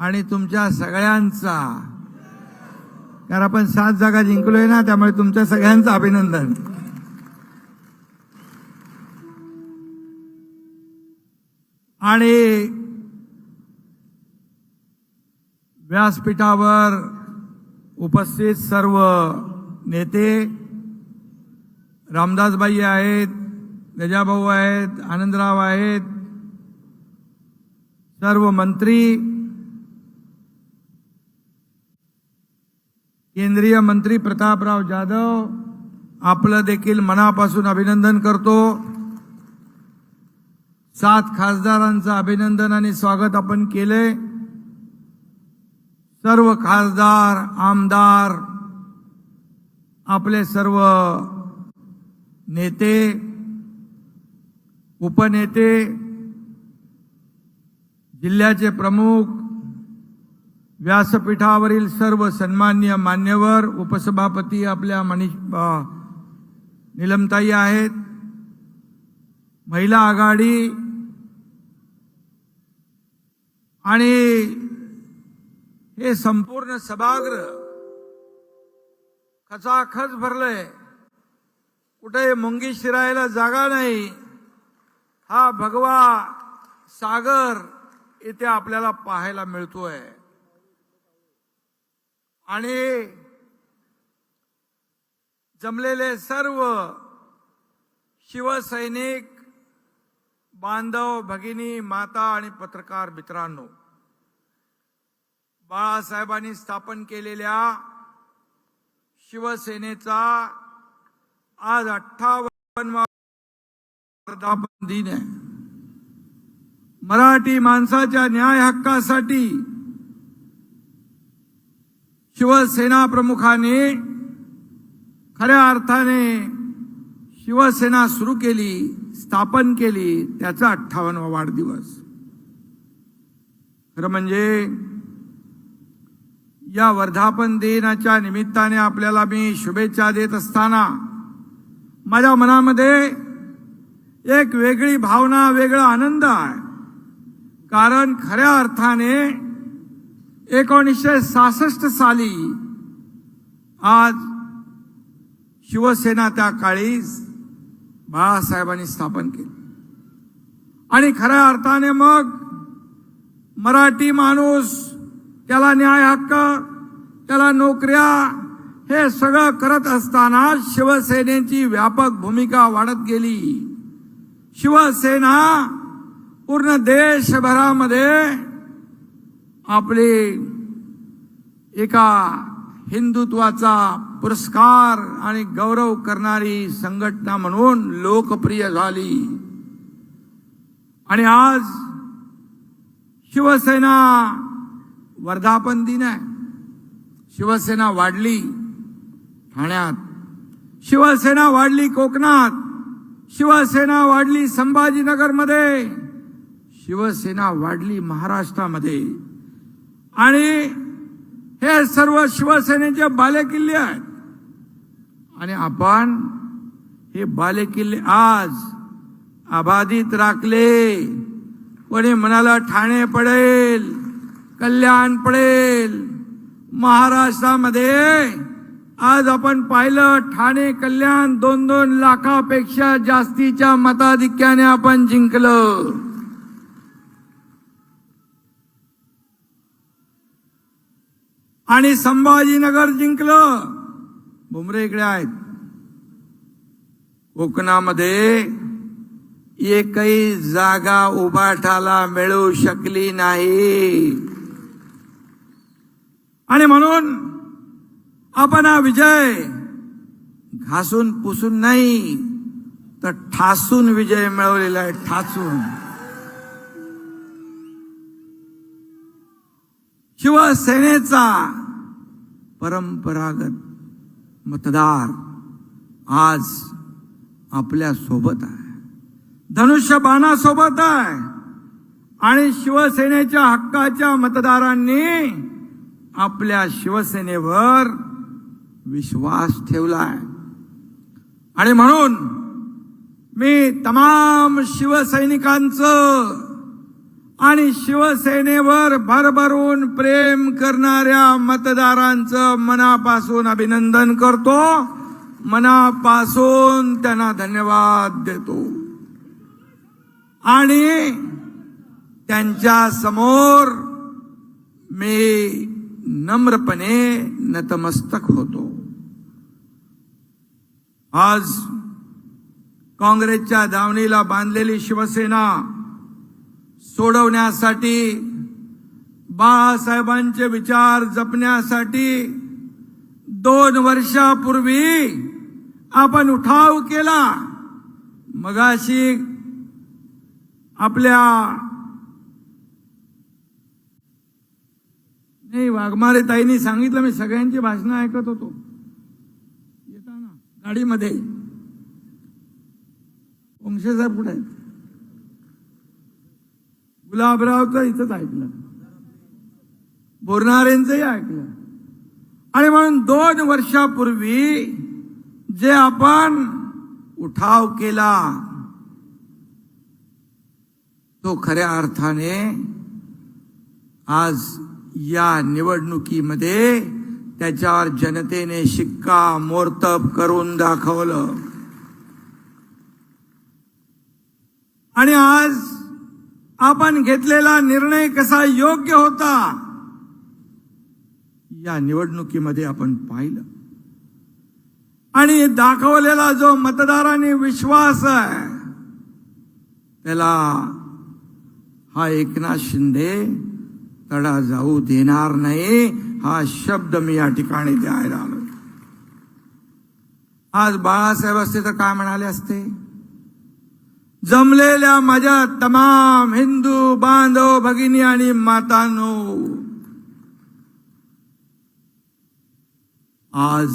आणि तुमच्या सगळ्यांचा. कारण आपण सात जागा जिंकलोय ना त्यामुळे तुमच्या सगळ्यांचं अभिनंदन. आणि व्यासपीठावर उपस्थित सर्व नेते रामदासबाई आहेत गजाभाऊ आहेत आनंदराव आहेत सर्व मंत्री केंद्रीय मंत्री प्रतापराव जाधव आपलं देखील मनापासून अभिनंदन करतो. सात खासदारांचं अभिनंदन आणि स्वागत आपण केलंय सर्व खासदार आमदार आपले सर्व नेते उपनेते जिल्ह्याचे प्रमुख व्यासपीठावरील सर्व सन्मान्य मान्यवर उपसभापती आपल्या मनीष निलमताई आहेत. महिला आघाडी आणि हे संपूर्ण सभागृह खचाखच भरलंय. कुठे मुंगी शिरायला जागा नाही. हा भगवा सागर इथे आपल्याला पाहायला मिळतोय. आणि जमलेले सर्व शिवसैनिक बांधव भगिनी माता आणि पत्रकार मित्रांनो बाळासाहेबांनी स्थापन केलेल्या शिवसेनेचा आज अठ्ठावन्न वर्धापन दिन आहे. मराठी माणसाच्या न्याय हक्कासाठी शिवसेना प्रमुखाने खऱ्या अर्थाने शिवसेना सुरू केली स्थापन केली त्याचा अठ्ठावन्नवा वाढदिवस. खरं म्हणजे या वर्धापन दिनाच्या निमित्ताने आपल्याला मी शुभेच्छा देत असताना माझ्या मनामध्ये एक वेगळी भावना वेगळा आनंद आहे. कारण खऱ्या अर्थाने एकोणीसशे सहासष्ट साली आज शिवसेना त्या काळी बाळासाहेबांनी स्थापन केली. आणि खऱ्या अर्थाने मग मराठी माणूस त्याला न्याय हक्क त्याला नोकऱ्या हे सगळं करत असताना शिवसेनेची व्यापक भूमिका वाढत गेली. शिवसेना पूर्ण देशभरामध्ये आपले एका हिंदुत्वाचा पुरस्कार आणि गौरव करणारी संघटना म्हणून लोकप्रिय झाली. आणि आज शिवसेना वर्धापन दिन आहे. शिवसेना वाढली ठाण्यात. शिवसेना वाढली कोकणात. शिवसेना वाढली संभाजीनगरमध्ये. शिवसेना वाढली महाराष्ट्रामध्ये. आणि हे सर्व शिवसेनेचे बालेकिल्ले आहेत. आणि आपण हे बालेकिल्ले आज अबाधित राखले. कोणी म्हणाला ठाणे पडेल कल्याण पडेल महाराष्ट्रामध्ये आज आपण पाहिलं ठाणे कल्याण दोन दोन लाखापेक्षा जास्तीच्या मताधिक्याने आपण जिंकलं. आणि संभाजीनगर जिंकलं. बुमरे इकडे आहेत. कोकणामध्ये एकही जागा उभाठाला मिळू शकली नाही. आणि म्हणून आपण हा विजय घासून पुसून नाही तर ठासून विजय मिळवलेला आहे ठासून. शिवसेनेचा परंपरागत मतदार आज आपल्यासोबत आहे. धनुष्य बाणासोबत आहे. आणि शिवसेनेच्या हक्काच्या मतदारांनी आपल्या शिवसेनेवर विश्वास ठेवलाय. आणि म्हणून मी तमाम शिवसैनिकांचं आणि शिवसेनेवर भरभरून प्रेम करणाऱ्या मतदारांचं मनापासून अभिनंदन करतो. मनापासून त्यांना धन्यवाद देतो. आणि त्यांच्यासमोर मी नम्रपणे नतमस्तक होतो. आज काँग्रेसच्या धावणीला बांधलेली शिवसेना सोडवण्यासाठी बाळासाहेबांचे विचार जपण्यासाठी दोन वर्षापूर्वी आपण उठाव केला. मगाशी आपल्या नाही वाघमारे ताईंनी सांगितलं मी सगळ्यांची भाषणं ऐकत होतो. येताना गाडीमध्ये. वंशेसाहेब कुठे आहेत? गुलाबरावचं इथंच ऐकलं. बोरणारेंचंही ऐकलं. आणि म्हणून दोन वर्षापूर्वी जे आपण उठाव केला तो खऱ्या अर्थाने आज या निवडणुकीमध्ये त्याच्यावर जनतेने शिक्का मोर्तब करून दाखवलं. आणि आज आपण घेतलेला निर्णय कसा योग्य होता? या निवडणुकीमध्ये आपण पाहिलं. आणि दाखवलेला जो मतदारांनी विश्वास आहे त्याला हा एकनाथ शिंदे तडा जाऊ देणार नाही हा शब्द मी या ठिकाणी द्यायला आलो आज बाळासाहेब असते तर काय म्हणाले असते? जमलेल्या माझ्या तमाम हिंदू बांधव भगिनी आणि मातांनो आज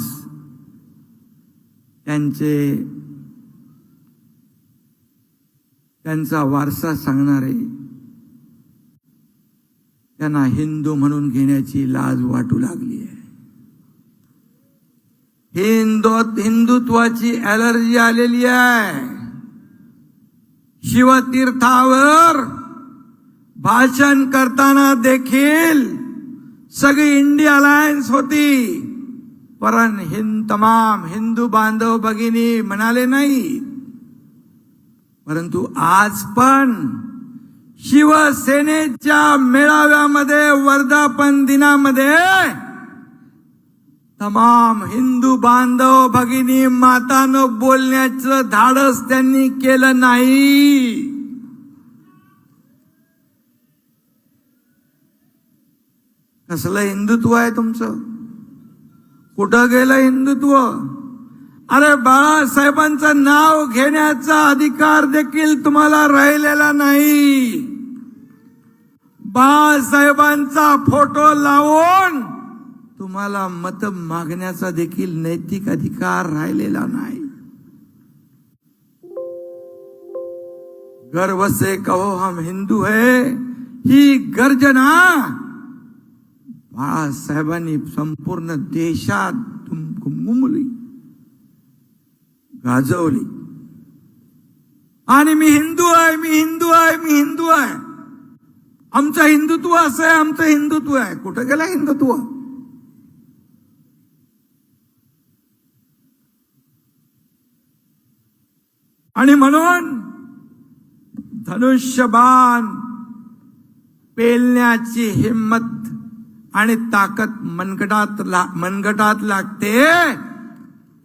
त्यांचे त्यांचा वारसा सांगणारे त्यांना हिंदू म्हणून घेण्याची लाज वाटू लागली आहे. हिंदू हिंदुत्वाची अलर्जी आलेली आहे. शिवतीर्थावर भाषण करताना देखील सगळी इंडिया अलायन्स होती. परन हिंद तमाम हिंदू बांधव भगिनी म्हणाले नाही. परंतु आज पण शिवसेनेच्या मेळाव्यामध्ये वर्धापन दिनामध्ये तमाम हिंदू बांधव भगिनी मातानं बोलण्याचं धाडस त्यांनी केलं नाही. कसलं हिंदुत्व आहे तुमचं? कुठं गेलं हिंदुत्व? अरे बाळासाहेबांचं नाव घेण्याचा अधिकार देखील तुम्हाला राहिलेला नाही. बाळासाहेबांचा फोटो लावून तुम्हाला मत मागण्याचा देखील नैतिक अधिकार राहिलेला नाही. गर्व से कहो हम हिंदू है ही गर्जना. बाळासाहेबांनी संपूर्ण देशात मुमली गाजवली. आणि मी हिंदू आहे मी हिंदू आहे मी हिंदू आहे. आमचं हिंदुत्व असं आहे आमचं हिंदुत्व आहे. कुठं गेलं हिंदुत्व? आणि म्हणून धनुष्यबाण पेलण्याची हिंमत आणि ताकद मनगटात ला मनगटात लागते.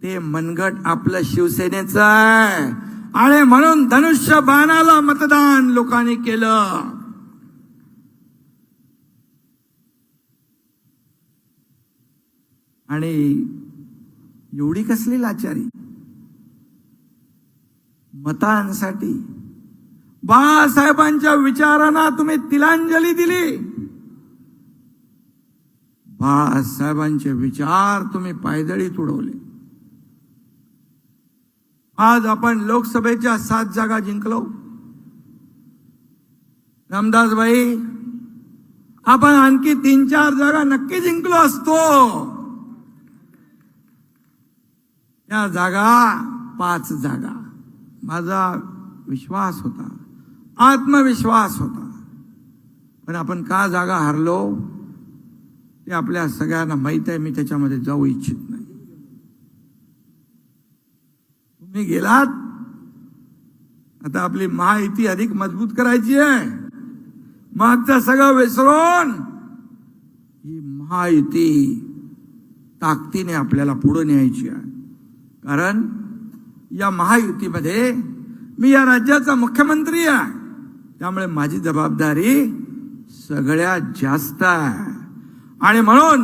ते मनगट आपलं शिवसेनेचं आहे. आणि म्हणून धनुष्य बाणाला मतदान लोकांनी केलं. आणि एवढी कसली लाचारी? मतांसाठी. बाळासाहेबांच्या विचारांना तुम्ही तिलांजली दिली. बाळासाहेबांचे विचार तुम्ही पायदळी तुडवले आज आपण लोकसभेच्या सात जागा जिंकलो. रामदास भाई आपण आणखी तीन चार जागा नक्की जिंकलो असतो. या जागा पाच जागा. माझा विश्वास होता आत्मविश्वास होता. पण आपण का जागा हरलो ते आपल्या सगळ्यांना माहीत आहे मी त्याच्यामध्ये जाऊ इच्छित नाही. तुम्ही गेलात आता आपली महायुती अधिक मजबूत करायची आहे. मागचं सगळं विसरून ही महायुती ताकदीने आपल्याला पुढे न्यायची आहे. कारण या महायुतीमध्ये मी या राज्याचा मुख्यमंत्री आहे. त्यामुळे माझी जबाबदारी सगळ्यात जास्त आहे. आणि म्हणून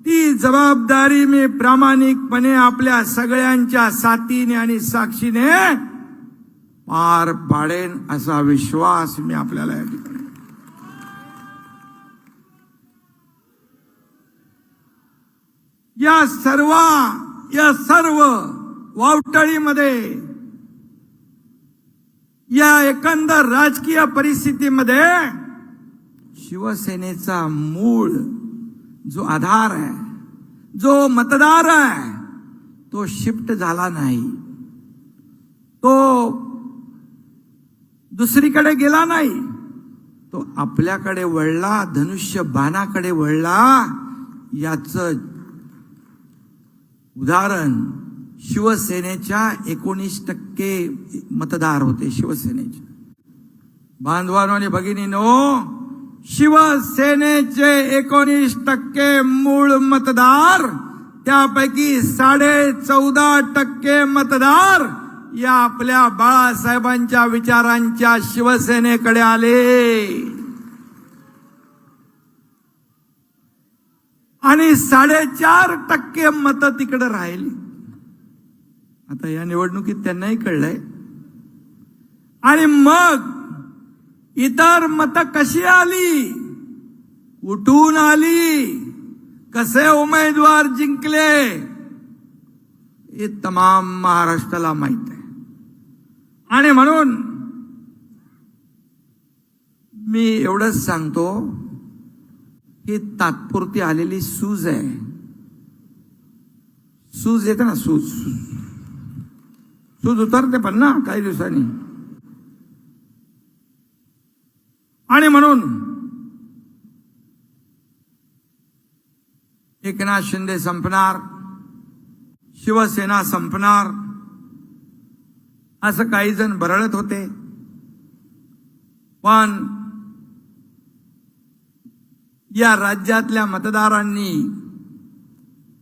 ती जबाबदारी मी प्रामाणिकपणे आपल्या सगळ्यांच्या साथीने आणि साक्षीने पार पाडेन असा विश्वास मी आपल्याला या ठिकाणी या सर्व या सर्व वावटळीमध्ये या एकंदर राजकीय परिस्थितीमध्ये शिवसेनेचा मूळ जो आधार आहे जो मतदार आहे तो शिफ्ट झाला नाही. तो दुसरीकडे गेला नाही. तो आपल्याकडे वळला धनुष्य बाणाकडे वळला याच उदाहरण शिवसेनेच्या एकोणीस टक्के मतदार होते शिवसेनेचे. बांधवानो आणि भगिनीनो शिवसेनेचे एकोणीस टक्के मूळ मतदार त्यापैकी साडे चौदा टक्के मतदार या आपल्या बाळासाहेबांच्या विचारांच्या शिवसेनेकडे आले. आणि साडेचार टक्के मत तिकडे राहिली. आता या निवडणुकीत त्यांनाही कळलंय. आणि मग इतर मत कशी आली? कुठून आली? कसे उमेदवार जिंकले? हे तमाम महाराष्ट्राला माहीत आहे. आणि म्हणून मी एवढंच सांगतो ही तात्पुरती आलेली सूज आहे. सूज येते ना सूज. सूज उतरते पण ना काही दिवसांनी. आणि म्हणून एकनाथ शिंदे संपणार शिवसेना संपणार असं काही जण बरळत होते. पण या राज्यातल्या मतदारांनी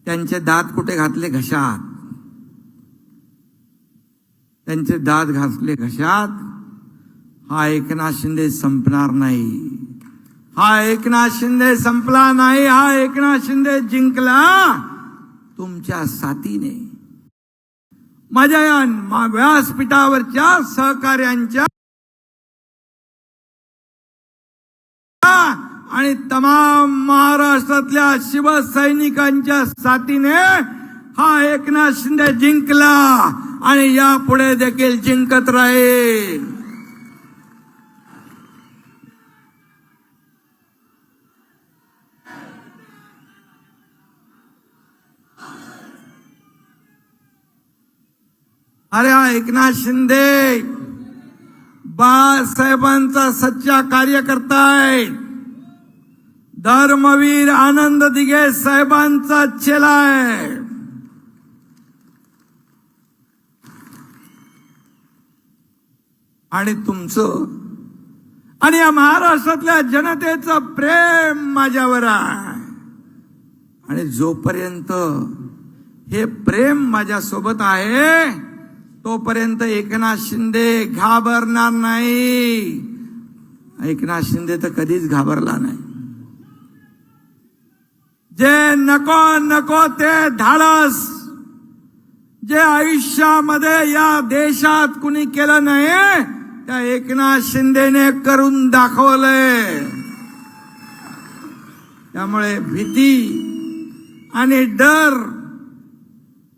त्यांचे दात कुठे घातले? घशात. त्यांचे दात घासले घशात हा एकनाथ शिंदे संपणार नाही. हा एकनाथ शिंदे संपला नाही हा एकनाथ शिंदे जिंकला तुमच्या साथीने. माझ्या या मा- व्यासपीठावरच्या सहकार्यांच्या आणि तमाम महाराष्ट्रातल्या शिवसैनिकांच्या साथीने हा एकनाथ शिंदे जिंकला. आणि यापुढे देखील जिंकत राहील. अरे हा एकनाथ शिंदे बाळासाहेबांचा सच्चा कार्यकर्ता आहे. धर्मवीर आनंद दिघे साहेबांचा चेला आहे. आणि तुमचं. आणि या महाराष्ट्रातल्या जनतेचं प्रेम माझ्यावर आहे. आणि जोपर्यंत हे प्रेम माझ्यासोबत आहे तोपर्यंत एकनाथ शिंदे घाबरणार नाही. एकनाथ शिंदे तर कधीच घाबरला नाही. जे नको नको ते धाडस. जे आयुष्यामध्ये या देशात कुणी केलं नाही त्या एकनाथ शिंदेने करून दाखवलंय. त्यामुळे भीती आणि डर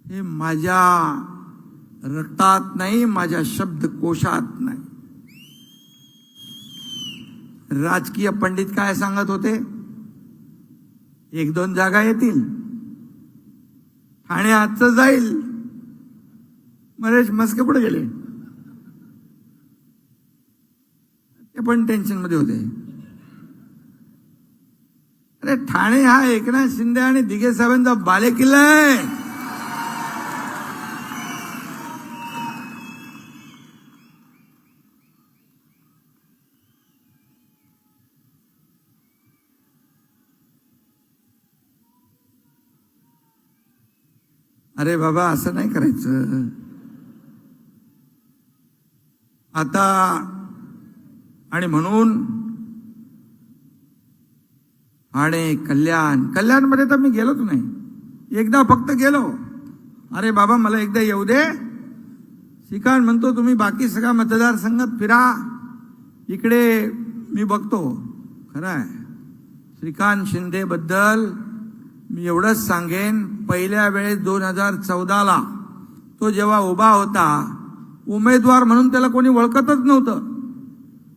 हे माझ्या रक्तात नाही माझ्या शब्दकोशात नाही. राजकीय पंडित काय सांगत होते? एक दोन जागा येतील. ठाणे आजचं जाईल. मरेश मस्के पुढे गेले. ते पण टेन्शनमध्ये होते. अरे ठाणे हा एकनाथ शिंदे आणि दिघे साहेबांचा बालेकिल्ला आहे. अरे बाबा असं नाही करायचं. आता आणि म्हणून आणि कल्याण कल्याणमध्ये तर मी गेलोच नाही. एकदा फक्त गेलो. अरे बाबा मला एकदा येऊ दे. श्रीकांत म्हणतो तुम्ही बाकी सगळ्या मतदारसंघात फिरा. इकडे मी बघतो. खरं आहे श्रीकांत शिंदेबद्दल मी एवढंच सांगेन. पहिल्या वेळेस दोन हजार चौदाला तो जेव्हा उभा होता उमेदवार म्हणून त्याला कोणी ओळखतच नव्हतं.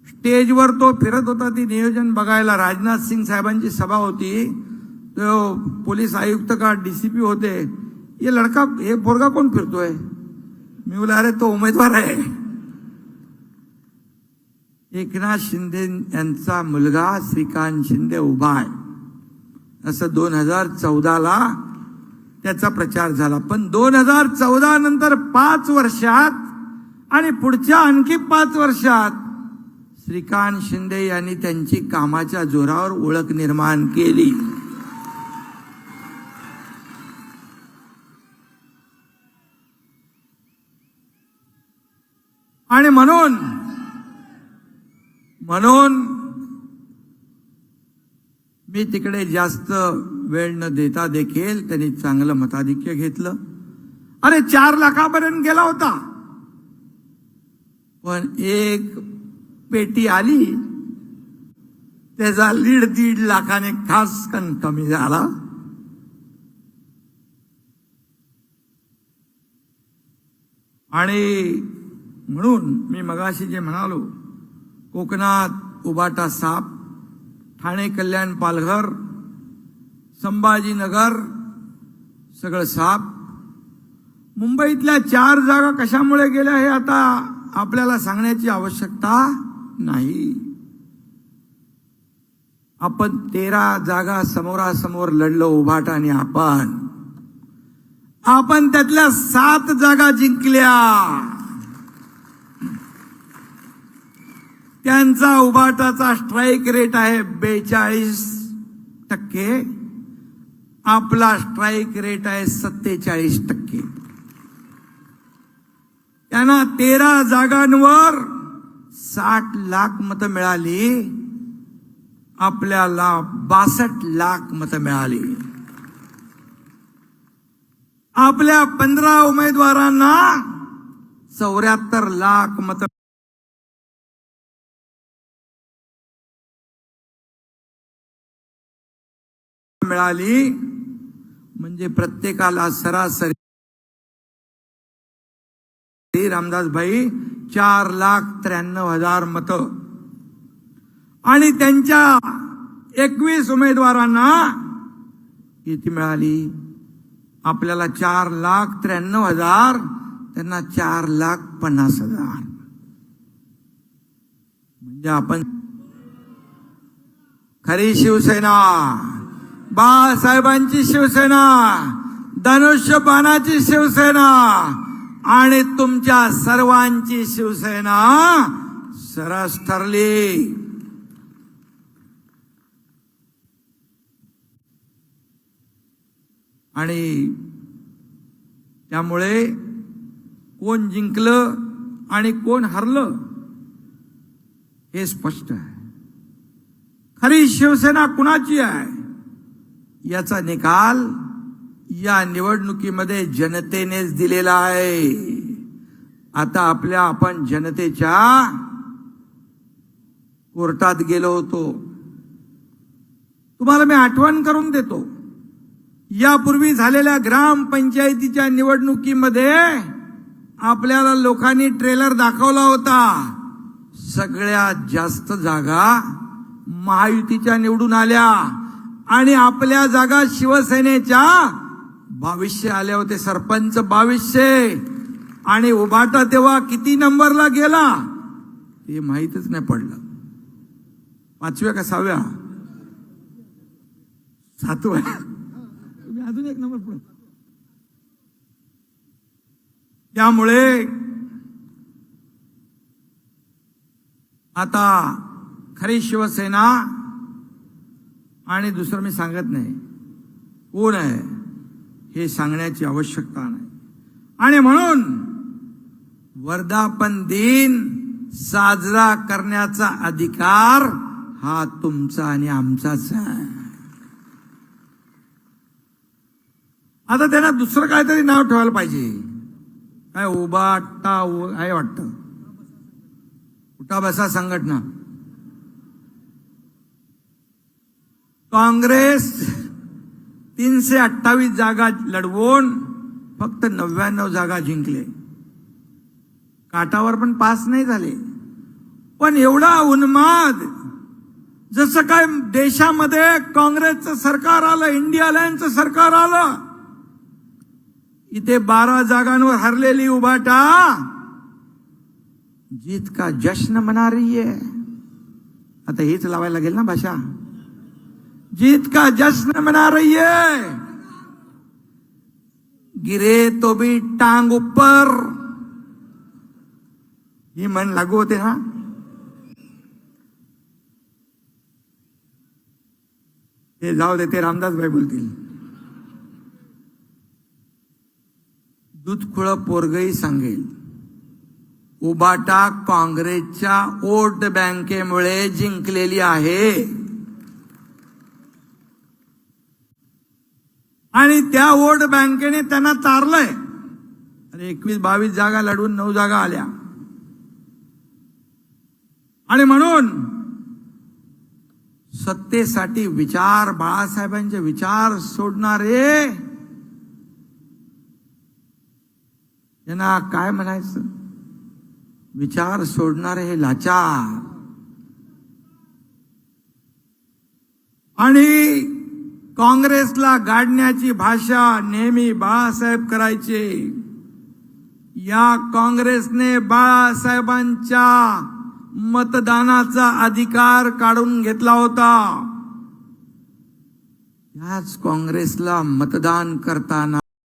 स्टेजवर तो फिरत होता ती नियोजन बघायला. राजनाथ सिंग साहेबांची सभा होती. तो पोलीस आयुक्त का डीसीपी होते. हे लडका हे पोरगा कोण फिरतोय? मी बोला अरे तो उमेदवार आहे. एकनाथ शिंदे यांचा मुलगा श्रीकांत शिंदे उभा आहे. असं दोन हजार चौदाला त्याचा प्रचार झाला. पण दोन हजार चौदा नंतर पाच वर्षात आणि पुढच्या आणखी पाच वर्षात श्रीकांत शिंदे यांनी त्यांची कामाच्या जोरावर ओळख निर्माण केली. आणि म्हणून म्हणून मी तिकडे जास्त वेळ न देता देखील त्यांनी चांगलं मताधिक्य घेतलं. अरे चार लाखापर्यंत गेला होता. पण एक पेटी आली त्याचा लीड दीड लाखाने खास कण कमी झाला. आणि म्हणून मी मगाशी जे म्हणालो कोकणात उबाटा साप ठाणे कल्याण पालघर संभाजीनगर सगळं साप. मुंबईतल्या चार जागा कशामुळे गेल्या हे आता आपल्याला सांगण्याची आवश्यकता? नाही. आपण तेरा जागा समोरासमोर लढलो उभाटाने आणि आपण. आपण त्यातल्या सात जागा जिंकल्या. त्यांचा उभाटाचा स्ट्राईक रेट आहे बेचाळीस टक्के. आपला स्ट्राईक रेट आहे सत्तेचाळीस टक्के. त्यांना तेरा जागांवर साठ लाख मतं मिळाली. आपल्याला बासष्ट लाख मतं मिळाली. आपल्या पंधरा उमेदवारांना चौऱ्याहत्तर लाख मतं मिळाली. म्हणजे प्रत्येकाला सरासरी रामदास भाई चार लाख त्र्याण्णव हजार मत. आणि त्यांच्या एकवीस उमेदवारांना किती मिळाली? आपल्याला चार लाख त्र्याण्णव हजार त्यांना चार लाख पन्नास हजार. म्हणजे आपण खरी शिवसेना बाळासाहेबांची शिवसेना धनुष्य बाणाची शिवसेना आणि तुमच्या सर्वांची शिवसेना सरस ठरली. आणि त्यामुळे कोण जिंकलं आणि कोण हरलं हे स्पष्ट आहे. खरी शिवसेना कुणाची आहे? याचा निकाल या निवडणुकीमध्ये जनतेनेच दिलेला आहे. आता आपल्या आपण जनतेच्या कोर्टात गेलो होतो. तुम्हाला मी आठवण करून देतो. यापूर्वी झालेल्या ग्रामपंचायतीच्या निवडणुकीमध्ये आपल्याला लोकांनी ट्रेलर दाखवला होता. सगळ्यात जास्त जागा महायुतीच्या निवडून आल्या आणि आपल्या जागा शिवसेनेच्या बावीसशे आले होते सरपंच बावीसशे. आणि उभाटा तेव्हा किती नंबरला गेला? हे माहीतच नाही पडलं. पाचव्या का सहाव्या? सातव्या. तुम्ही अजून एक नंबर पुढे. त्यामुळे आता खरी शिवसेना आणि दुसरं मी सांगत नाही. कोण आहे? हे सांगण्याची आवश्यकता नाही. आणि म्हणून वर्धापन दिन साजरा करण्याचा अधिकार हा तुमचा आणि आमचाच आहे. आता त्यांना दुसरं काहीतरी नाव ठेवायला पाहिजे. काय उभा टा आहे वाटतं. उठा बसा संघटना. काँग्रेस तीनशे अठ्ठावीस जागा लढवून फक्त नव्याण्णव जागा जिंकले. काटावर पण पास नाही झाले. पण एवढा उन्माद जसं काय देशामध्ये काँग्रेसचं सरकार आलं इंडिया अलायन्सचं सरकार आलं इथे बारा जागांवर हरलेली उभाटा जीत का जश्न मना रही है आता हेच लावायला लागेल ना भाषा? जीत का जश्न मना रही है? गिरे तो भी टांग ऊपर। ही मन लागू होते ना हे? जाऊ दे ते रामदास भाई बोलतील। दूधखुळ पोरगही सांगेल। उबाटा काँग्रेसच्या वोट बँकेमुळे जिंकलेली आहे। आणि त्या वोट बँकेने त्यांना तारलंय आणि एकवीस बावीस जागा लढवून नऊ जागा आल्या. आणि म्हणून सत्तेसाठी विचार बाळासाहेबांचे विचार सोडणारे त्यांना काय म्हणायचं? विचार सोडणारे हे लाचार. आणि काँग्रेसला गाडण्याची भाषा नेहमी बाळासाहेब करायचे. या काँग्रेसने बाळासाहेबांच्या मतदानाचा अधिकार काढून घेतला होता. याच काँग्रेसला मतदान करताना